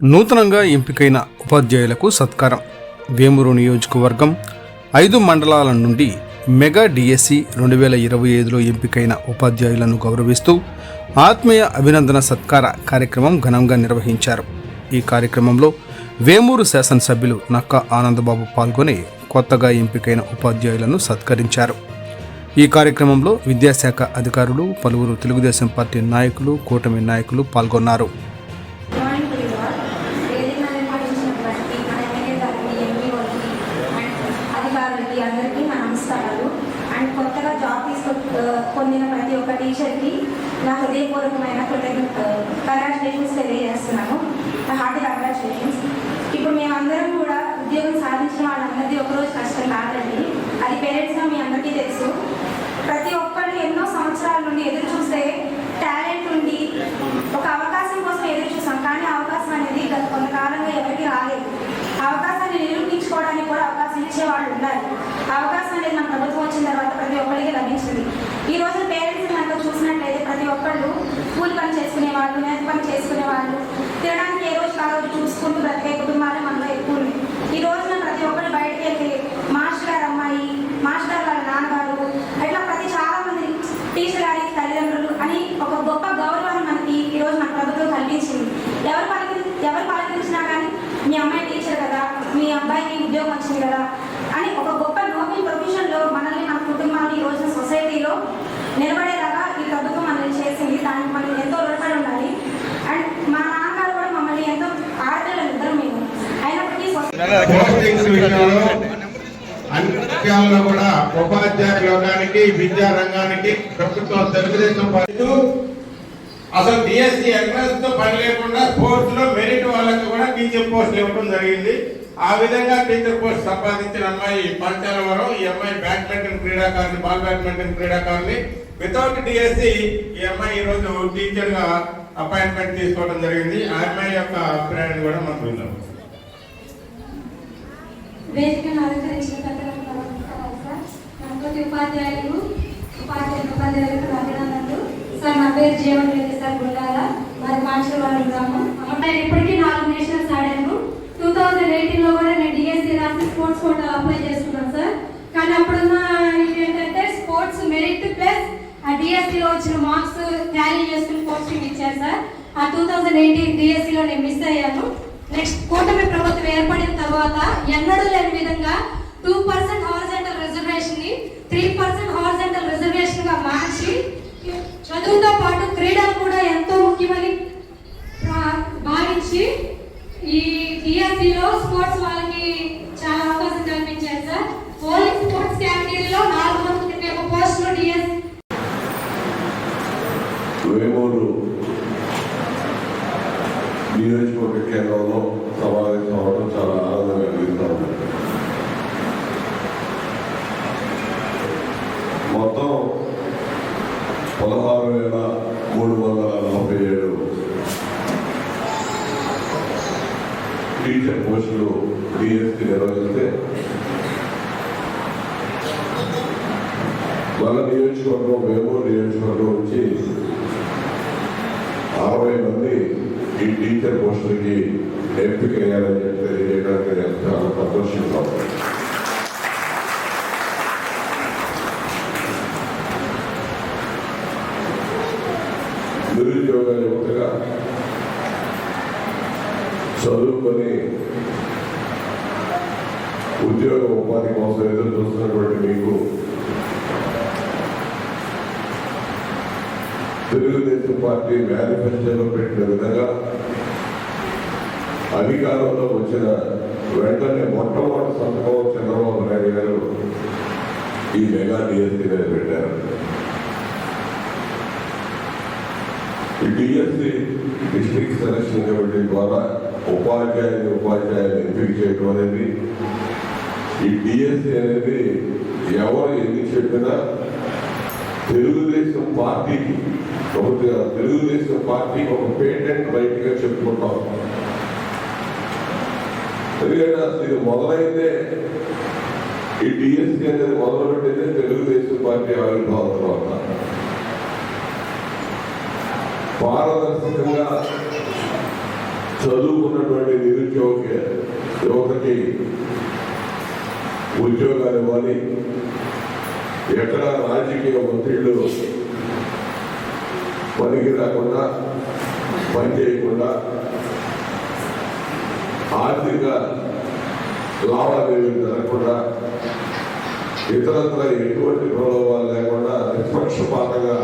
నూతనంగా ఎంపికైన ఉపాధ్యాయులకు సత్కారం. వేమూరు నియోజకవర్గం ఐదు మండలాల నుండి మెగా డిఎస్సి రెండు వేల ఇరవై ఐదులో ఎంపికైన ఉపాధ్యాయులను గౌరవిస్తూ ఆత్మీయ అభినందన సత్కార కార్యక్రమం ఘనంగా నిర్వహించారు. ఈ కార్యక్రమంలో వేమూరు శాసనసభ్యులు నక్క ఆనందబాబు పాల్గొని కొత్తగా ఎంపికైన ఉపాధ్యాయులను సత్కరించారు. ఈ కార్యక్రమంలో విద్యాశాఖ అధికారులు పలువురు తెలుగుదేశం పార్టీ నాయకులు కూటమి నాయకులు పాల్గొన్నారు జాయింట్ రివార్డ్ వేదిక నిర్వహించినటువంటి మన ఎమ్మెల్యే గారికి ఎంపీఓకి అండ్ అధికారులకి అందరికీ నా నమస్కారాలు అండ్ కొత్తగా జాబ్ తీసుకు పొందిన ప్రతి ఒక్క టీచర్కి నా హృదయపూర్వకమైన కృతజ్ఞత కంగ్రాచులేషన్స్ తెలియజేస్తున్నాను నా హార్టీ కంగ్రాచులేషన్స్ ఇప్పుడు మేమందరం కూడా ఉద్యోగం సాధించిన వాళ్ళందరిది ఒకరోజు కాదండి అది పేరెంట్స్గా మీ అందరికీ తెలుసు. ప్రతి ఒక్కళ్ళు ఎన్నో సంవత్సరాల నుండి ఎదురు చూస్తే టాలెంట్ ఉండి ఒక అవకాశం కోసం ఎదురు చూసాం. కానీ అవకాశం అనేది గత కొంతకాలంగా ఎవరికి రాలేదు. అవకాశాన్ని నిరూపించుకోవడానికి కూడా అవకాశం ఇచ్చే వాళ్ళు ఉండాలి అవకాశం అనేది మన ప్రభుత్వం వచ్చిన తర్వాత ప్రతి ఒక్కరికి లభించింది. ఈ రోజు పేరెంట్స్ కనుక చూసినట్లయితే ప్రతి ఒక్కళ్ళు కూలి పని చేసుకునే వాళ్ళు నేత పని చేసుకునే వాళ్ళు తినడానికి ఏ రోజు ఆ చూసుకుంటూ బ్రతికే కుటుంబాలు మనలో ఎక్కువ ఉన్నాయి. ఈ రోజున ప్రతి ఒక్కరు బయటకు వెళ్ళి మాస్టర్ గారు వాళ్ళ నాన్నగారు ఇట్లా ప్రతి చాలా మంది టీచర్ గారి తల్లిదండ్రులు అని ఒక గొప్ప గౌరవాన్ని మనకి ఈ రోజు మన ప్రభుత్వం కల్పించింది ఎవరు పలకరి ఎవరు పలకరించినా కానీ మీ అమ్మాయి టీచర్ కదా మీ అబ్బాయికి ఉద్యోగం వచ్చింది కదా అని ఒక గొప్ప నోబెల్ ప్రొఫెషన్లో మనల్ని మన కుటుంబాన్ని ఈ రోజున సొసైటీలో నిలబడేలాగా ఈ ప్రభుత్వం మనల్ని చేసింది. దానికి మనం ఎంతో రుణపడి ఉండాలి. అండ్ మా నాన్నగారు కూడా మమ్మల్ని ఎంతో ఆడపిల్లలు ఇద్దరు మేము అయినప్పటికీ సొసైటీ విషయాల్లో కూడా ఉపాధ్యాయ లోకానికి విద్యా రంగానికి ప్రభుత్వం తెలుగుదేశం పార్టీ అసలు డిఎస్సి ఎంట్రన్స్తో పని లేకుండా స్పోర్ట్స్లో మెరిట్ వాళ్ళకి కూడా టీచర్ పోస్ట్ ఇవ్వడం జరిగింది. ఆ విధంగా టీచర్ పోస్ట్ సంపాదించిన అమ్మాయి పంచాలవరం ఈ అమ్మాయి బ్యాడ్మింటన్ క్రీడాకారుని బాల్ బ్యాడ్మింటన్ క్రీడాకారుని వితౌట్ డిఎస్సి ఈ అమ్మాయి ఈ రోజు టీచర్గా అపాయింట్మెంట్ తీసుకోవడం జరిగింది. ఆ అమ్మాయి యొక్క అభిప్రాయాన్ని కూడా మనం విందాం. వేదికను అలంకరించిన పెద్దలకు నా నమస్కారాలు సార్ గణపతి ఉపాధ్యాయులు ఉపాధ్యాయులు ఉపాధ్యాయులకు అభినందనలు సార్ నా పేరు జీవన్ రెడ్డి సార్ గుండాల. మరి మాచలవాడ గ్రామం. నేను ఇప్పటికీ నాలుగు నేషనల్స్ ఆడాను టూ థౌజండ్ ఎయిటీన్లో కూడా నేను డిఎస్సీ రాసి స్పోర్ట్స్ కోటా అప్లై చేసుకున్నాను సార్. కానీ అప్పుడున్న ఏంటంటే స్పోర్ట్స్ మెరిట్ ప్లస్ ఆ డిఎస్సీలో వచ్చిన మార్క్స్ టాలీ చేసుకుని పోస్టింగ్ ఇచ్చారు సార్. ఆ టూ థౌజండ్ ఎయిటీన్ డిఎస్సీలో నేను మిస్ అయ్యాను. నెక్స్ట్ కూటమి ప్రభుత్వం ఏర్పడిన తర్వాత ఎన్నడూ లేని విధంగా టూ పర్సెంట్ హౌస్ రిజర్వేషన్ని త్రీ పర్సెంట్ హారిజెంటల్ రిజర్వేషన్గా మార్చి చదువుతో పాటు క్రీడలు కూడా ఎంతో ముఖ్యమని ప్రా- భావించి ఈ డిఎస్సిలో స్పోర్ట్స్ వాళ్ళకి చాలా అవకాశం కల్పించారు సార్ ఓన్లీ స్పోర్ట్స్ కేటగిరీలో నాలుగు వందల ముప్పై ఒక పోస్టులు డిఎస్ వేమూరు నియోజకవర్గ కేంద్రంలో సమావేశం అవడం చాలా ఆనందంగా కలిగిస్తా ఉంది మొత్తం పదహారు వేల మూడు వందల నలభై ఏడు టీచర్ పోస్టులు డిఎస్సి నిర్వహిస్తే మన నియోజకవర్గం వేమూరు నియోజకవర్గం నుంచి అరవై మంది ఈ టీచర్ పోస్టులకి ఎంపిక అయ్యారని చెప్పి తెలియజేయడానికి నేను చాలా సంతోషిస్తాం నిరుద్యోగ యువతగా చదువుకొని ఉద్యోగ ఉపాధి కోసం ఎదురు చూస్తున్నటువంటి మీకు తెలుగుదేశం పార్టీ మేనిఫెస్టోలో పెట్టిన విధంగా అధికారంలో వచ్చిన వెంటనే మొట్టమొదటి సంతకం చంద్రబాబు నాయుడు గారు ఈ మెగా డిఎస్సీ మీద పెట్టారు. ఈ డిఎస్సీ డిస్ట్రిక్ట్ సెలక్షన్ కమిటీ ద్వారా ఉపాధ్యాయుని ఉపాధ్యాయులు ఎంపిక చేయడం అనేది ఈ డిఎస్సీ అనేది ఎవరు ఎన్ని చెప్పినా తెలుగుదేశం పార్టీకి ఒక తెలుగుదేశం పార్టీకి ఒక పేటెంట్ రైట్గా చెప్పుకుంటాం. ఎందుకంటే అసలు ఇది మొదలైతే ఈ డిఎస్సీ అనేది మొదలుపెట్టిందే తెలుగుదేశం పార్టీ ఆవిర్భావం తర్వాత పారదర్శకంగా చదువుకున్నటువంటి నిరుద్యోగ యువతకి ఉద్యోగాలు ఇవ్వాలి. ఎక్కడ రాజకీయ ఒత్తిళ్ళు పనికి రాకుండా పని చేయకుండా ఆర్థిక లావాదేవీలు జరగకుండా ఇతరత్ర ఎటువంటి ప్రలోభాలు లేకుండా నిష్పక్షపాతంగా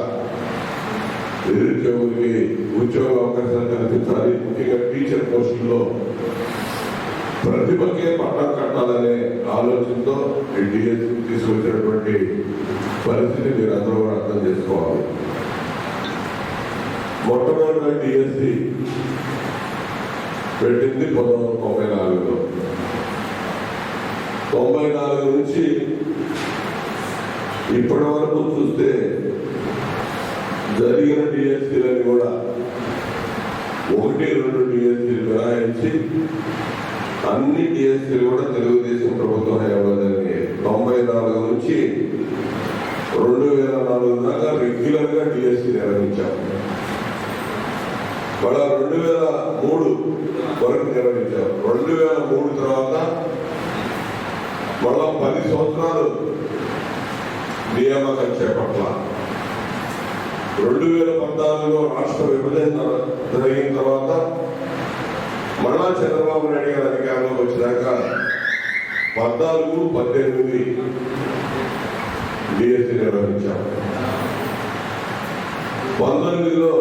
నిరుద్యోగులకి ఉద్యోగ అవకాశాలు కల్పించాలి. ముఖ్యంగా టీచర్ పోస్టుల్లో ప్రతిభకే పట్టం కట్టాలనే ఆలోచనతో ఈ తీసుకొచ్చినటువంటి పరిస్థితి మీరు అందరూ కూడా అర్థం చేసుకోవాలి. మొట్టమొదటి డిఎస్సి పెట్టింది పంతొమ్మిది వందల తొంభై నాలుగులో. తొంభై నాలుగు నుంచి ఇప్పటి వరకు చూస్తే జరిగిన డిఎస్సీలని కూడా ఒకటి రెండు డిఎస్సీలు మినహాయించి అన్ని డిఎస్సీలు కూడా తెలుగుదేశం ప్రభుత్వం హైదరాబాద్ తొంభై నాలుగు నుంచి రెండు వేల నాలుగు దాకా రెగ్యులర్గా డిఎస్సీ నిర్వహించాం. మళ్ళా రెండు వేల మూడు వరకు నిర్వహించాం. రెండు వేల మూడు తర్వాత మళ్ళా పది సంవత్సరాలు నియామకం చేపట్ల రెండు వేల పద్నాలుగులో రాష్ట్ర విభజన జరిగిన తర్వాత మళ్ళా చంద్రబాబు నాయుడు గారు అధికారంలోకి వచ్చినాక పద్నాలుగు పద్దెనిమిది డిఎస్సీ నిర్వహించాం. పంతొమ్మిదిలో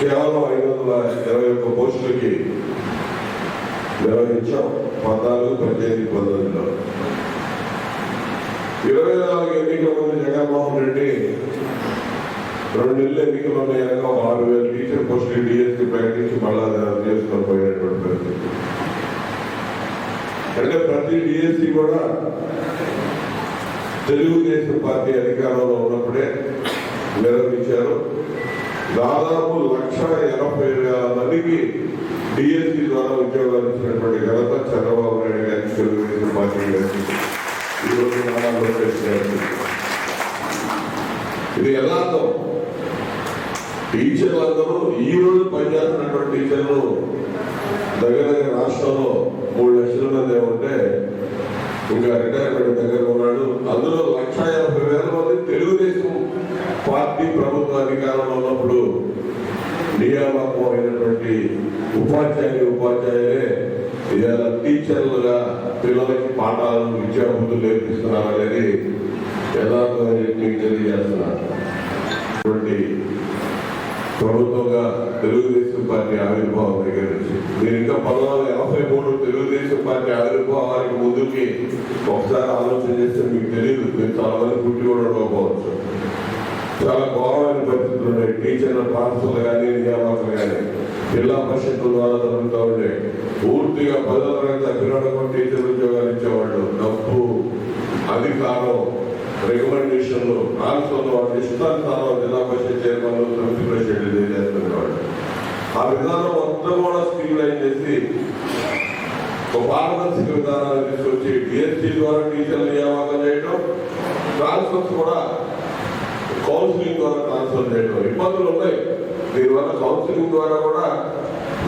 కేవలం ఐదు వందల ఇరవై ఒక్క పోస్టులకి నిర్వహించాం. పద్నాలుగు పద్దెనిమిది పంతొమ్మిదిలో. ఇరవై నాలుగు ఎన్నికల ముందు జగన్మోహన్ రెడ్డి రెండు నెలలు ఎన్నికలు ఉన్నాయనగా ఒక ఆరు వేల టీచర్ పోస్టులు డిఎస్సీ ప్రకటించి మళ్ళా చేసుకొని పోయినటువంటి పరిస్థితి. అంటే ప్రతి డిఎస్సీ కూడా తెలుగుదేశం పార్టీ అధికారంలో ఉన్నప్పుడే నిర్వహించారు. దాదాపు లక్ష ఎనభై వేల మందికి డిఎస్సీ ద్వారా ఉద్యోగాలు ఇచ్చినటువంటి ఘనత చంద్రబాబు నాయుడు గారికి తెలుగుదేశం పార్టీ గారికి ఈరోజు నారా లోకేష్ గారికి ఇది యథార్థం. టీచర్లు అందరూ ఈ రోజు పనిచేస్తున్నటువంటి టీచర్లు దగ్గర దగ్గర రాష్ట్రంలో మూడు లక్షల మంది ఉంటే ఇంకా రిటైర్మెంట్ దగ్గర ఉన్నాడు. అందులో లక్ష యాభై వేల మంది తెలుగుదేశం పార్టీ ప్రభుత్వ అధికారంలో ఉన్నప్పుడు నియామకం అయినటువంటి ఉపాధ్యాయులు ఉపాధ్యాయులే ఇవాళ టీచర్లుగా పిల్లలకి పాఠాలు విద్యాబుద్ధులు నేర్పిస్తున్నారు అనేది యథార్థమని మీకు తెలియజేస్తున్నారు. ఇటువంటి ప్రభుత్వంగా తెలుగుదేశం పార్టీ ఆవిర్భావం దగ్గర నుంచి నేను ఇంకా పంతొమ్మిది ఎనభై మూడు తెలుగుదేశం పార్టీ ఆవిర్భావానికి ముందుకి ఒకసారి ఆలోచన చేస్తే మీకు తెలియదు మీరు చాలా మంది పుట్టి కూడా ఉండకపోవచ్చు. చాలా ఘోరమైన పరిస్థితులు ఉండే టీచర్ల ట్రాన్స్ఫర్లు కానీ నియామకాలు కానీ జిల్లా పరిషత్ల ద్వారా జరుగుతూ ఉండే పూర్తిగా పదో తరగతి అభినడకం టీచర్ ఉద్యోగాలు ఇచ్చేవాళ్ళు డబ్బు అధికారం రికమెండేషన్లు ట్రాన్స్ఫర్లు వాళ్ళు ఇష్టానుసారం జిల్లా పరిషత్ చైర్మన్ సమితి ప్రెసిడెంట్ చేస్తున్నవాళ్ళు ఆ విధానం మొత్తం కూడా స్ట్రీమ్ లైన్ చేసి ఒక పారదర్శక విధానాన్ని తీసుకొచ్చి డిఎస్సీ ద్వారా టీచర్లు నియామకం చేయడం ట్రాన్స్ఫర్స్ కూడా కౌన్సిలింగ్ ద్వారా ట్రాన్స్ఫర్ చేయడం ఇబ్బందులు ఉన్నాయి దీనివల్ల కౌన్సిలింగ్ ద్వారా కూడా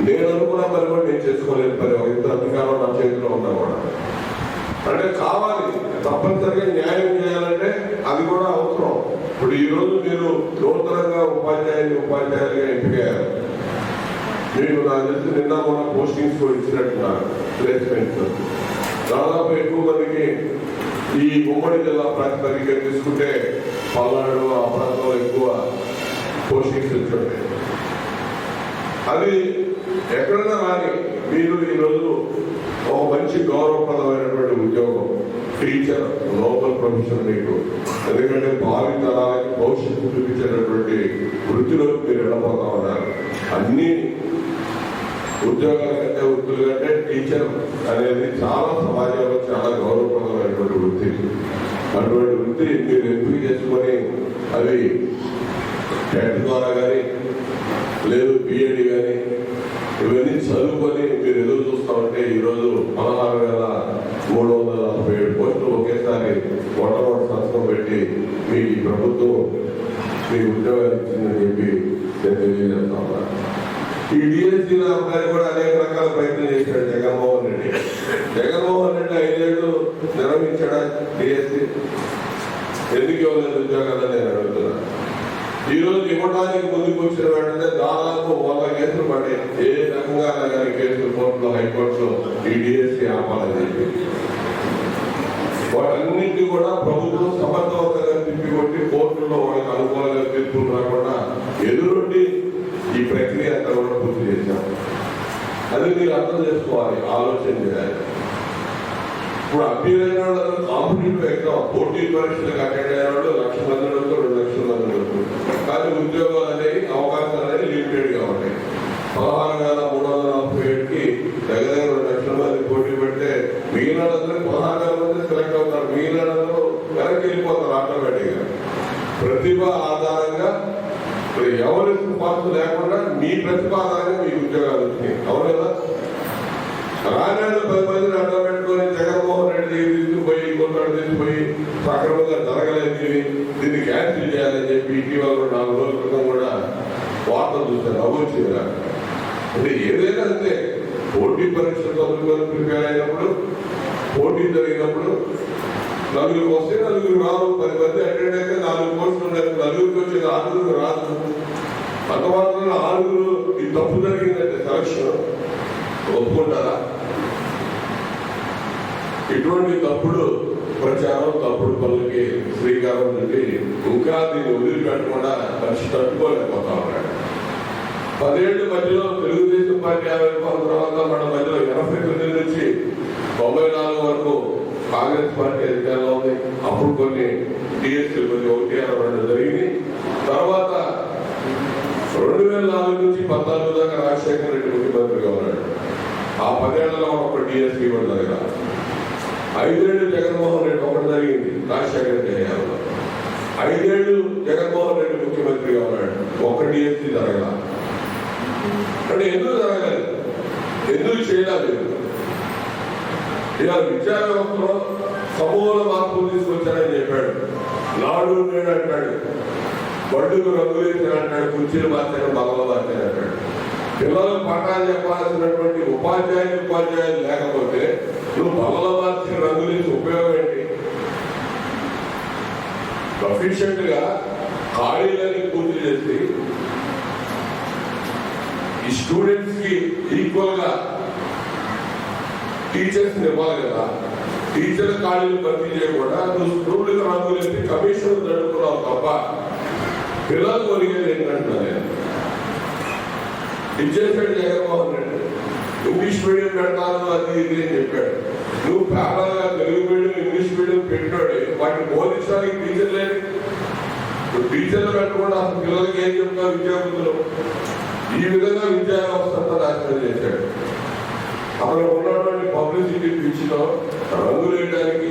నేను అనుకున్న పని కూడా నేను చేసుకోలేని పని ఒక ఇంత అధికారం నా చేతిలో ఉన్నా కూడా అంటే కావాలి. తప్పనిసరిగా న్యాయం చేయాలంటే అది కూడా అవసరం. ఇప్పుడు ఈ రోజు మీరు నూతనంగా ఉపాధ్యాయుని ఉపాధ్యాయులుగా ఎంపికయ్యారు. మీకు నాకు తెలిసి నిన్న మొన్న పోస్టింగ్స్ కూడా ఇచ్చినట్టున్నారు ప్లేస్మెంట్స్ దాదాపు ఎక్కువ మందికి ఈ ఉమ్మడి జిల్లా ప్రాతిపదిక తీసుకుంటే పల్నాడు ఆ ప్రాంతంలో ఎక్కువ పోస్టింగ్స్ ఇచ్చుంటాయి అది ఎక్కడైనా రాని మీరు ఈరోజు ఒక మంచి గౌరవప్రదమైనటువంటి టీచర్ లోకల్ ప్రొఫెషన్ మీకు ఎందుకంటే భావి తరాలకి భవిష్యత్తు చూపించేటటువంటి వృత్తిలోకి మీరు వెళ్ళబోతా ఉన్నారు. అన్ని ఉద్యోగాల కంటే వృత్తుల కంటే టీచర్ అనేది చాలా సమాజంలో చాలా గౌరవప్రదమైనటువంటి వృత్తి. అటువంటి వృత్తి మీరు ఎంపిక చేసుకొని అది టెట్ ద్వారా కానీ లేదు బిఎడ్ కానీ ఇవన్నీ చదువుకొని మీరు ఎదురు చూస్తా ఉంటే ఈరోజు పదహారు వేల మూడు వందల నలభై ఏడు పోస్టులు ఒకేసారి మొట్టమొదటి సంతకం పెట్టి మీ ప్రభుత్వం మీ ఉద్యోగాలు ఇచ్చిందని చెప్పి నేను తెలియజేస్తా ఉన్నా ఈ డిఎస్సి మార్చడానికి కూడా అనేక రకాల ప్రయత్నం చేశాడు జగన్మోహన్ రెడ్డి. జగన్మోహన్ రెడ్డి ఐదేళ్ళు నిర్వహించాడా డిఎస్సి ఎందుకు ఇవ్వలేదు ఉద్యోగాలు నేను అడుగుతున్నా. ఈ రోజు ఇవ్వడానికి ముందుకు వచ్చిన వెంటనే దాదాపు వంద కేసులు పడ్డాయి. ఏ రకంగా కానీ కేసులు కోర్టులో హైకోర్టులో ఈ డిఎస్సి ఆపాలని చెప్పి. వాటన్నింటినీ కూడా ప్రభుత్వం సమర్థవంతంగా తిప్పికొట్టి కోర్టులో వాళ్ళకి అనుకూలంగా తీర్పు రాకుండా ఎదురొడ్డి ఈ ప్రక్రియ అంతా కూడా పూర్తి చేశాం అది మీరు అర్థం చేసుకోవాలి ఆలోచన చేయాలి. ఇప్పుడు అభ్యర్థి వాళ్ళందరూ కాంపిటేటివ్ ఎగ్జామ్ పోటీ పరీక్షలకు అటెండ్ అయిన వాళ్ళు లక్ష మంది వరకు రెండు లక్షల మంది వరకు. కానీ ఉద్యోగాలు అనేవి అవకాశాలు అనేవి లిమిటెడ్గా ఉంటాయి. పదహారు వేల మూడు వందల నలభై ఏడుకి దగ్గర దగ్గర రెండు లక్షల మంది పోటీ పెడితే మిగిలిన పదహారు వేల మంది సెలెక్ట్ అవుతారు. మిగిలిన వెనక్కి వెళ్ళిపోతారు ఆటోమేటిక్గా. ప్రతిభ ఆ మరి ఎవరి సిఫార్సు లేకుండా మీ ప్రతిపాదన మీ ఉద్యోగాలు వచ్చినాయి అవును కదా రాజాడు పది మందిని అడ్డం పెట్టుకొని జగన్మోహన్ రెడ్డి దగ్గర తీసుకుపోయి కొన్నాడు తీసుకుపోయి సక్రమంగా జరగలేదు దీన్ని క్యాన్సిల్ చేయాలని చెప్పి ఇటీవల నాలుగు రోజుల క్రితం కూడా వార్తలు చూశాను అవ్వచ్చింది అంటే ఏదైనా అంతే. పోటీ పరీక్షలు చదువుకొని ప్రిపేర్ అయినప్పుడు పోటీ జరిగినప్పుడు నలుగురు వస్తే నలుగురు రాదు పది మంది అటెండ్ అయితే నాలుగు కోట్లు ఉండదు. నలుగురికి వచ్చేది ఆరుగురు రాదు. అంతమాత్రం ఆరుగురు ఈ తప్పు జరిగిందంటే సెలక్షన్ ఒప్పుకుంటారా? ఇటువంటి తప్పుడు ప్రచారం తప్పుడు పనులకి శ్రీకారం నుండి ఇంకా దీన్ని వదిలిపెట్టకుండా కలిసి తట్టుకోలేకపోతా ఉన్నాడు. పదేళ్ళ మధ్యలో తెలుగుదేశం పార్టీ ఆవిర్భావం తర్వాత మన మధ్యలో ఎనభై తొమ్మిది నుంచి తొంభై నాలుగు వరకు కాంగ్రెస్ పార్టీ అధికారంలో ఉంది. అప్పుడు కొన్ని టీఎస్సీ కొన్ని ఒకటి అరవై జరిగింది. తర్వాత రెండు వేల నాలుగు నుంచి పద్నాలుగు దాకా రాజశేఖర రెడ్డి ముఖ్యమంత్రిగా ఉన్నాడు. ఆ పదేళ్ళలో ఒక టీఎస్పీ ఇవ్వడం దగ్గర ఐదేళ్ళు జగన్మోహన్ రెడ్డి ఒకటి జరిగింది. రాజశేఖర రెడ్డి హయాంలో ఐదేళ్ళు జగన్మోహన్ రెడ్డి ముఖ్యమంత్రిగా ఉన్నాడు. ఒక టీఎస్పీ జరగల. అంటే ఎందుకు జరగలేదు? ఎందుకు చేయలేదు? ఇలా విద్యా వ్యవస్థలో సమూల మార్పులు తీసుకొచ్చారని చెప్పాడు. నాడు నేడు అంటాడు బడుగు రంగులేసి అంటాడు కుర్చీలు మార్చారు బగల మార్చారు అంటాడు. పిల్లలకు పాఠాలు చెప్పాల్సినటువంటి ఉపాధ్యాయులు ఉపాధ్యాయులు లేకపోతే నువ్వు బగల మార్చిన రంగులేసి ఉపయోగం ఏంటి? సఫిషియెంట్గా ఖాళీలని పూర్తి చేసి ఈ స్టూడెంట్స్కి ఈక్వల్గా టీచర్స్ ఇవ్వాలి కదా. టీచర్ ఖాళీలు భర్తీ చేయకుండా నువ్వు స్కూళ్ళకి రంగులేసి కమిషన్ తడుపుకున్నావు తప్ప పిల్లలు ఒరిగేది ఏంటంటున్నా నేను. ఇచ్చేసాడు జగన్మోహన్ రెడ్డి ఇంగ్లీష్ మీడియం పెడతాను అది ఇది అని చెప్పాడు. నువ్వు పేపర్గా తెలుగు మీడియం ఇంగ్లీష్ మీడియం పెట్టాడు వాటిని బోధించడానికి టీచర్ లేదు. టీచర్లు పెట్టకుండా అసలు పిల్లలకి ఏం చెప్తావు విద్యార్థులు ఈ విధంగా విద్యా వ్యవస్థ అంతా నాశనం చేశాడు. అక్కడ ఉన్నటువంటి పబ్లిసిటీ పిచ్చిలో రంగులు వేయడానికి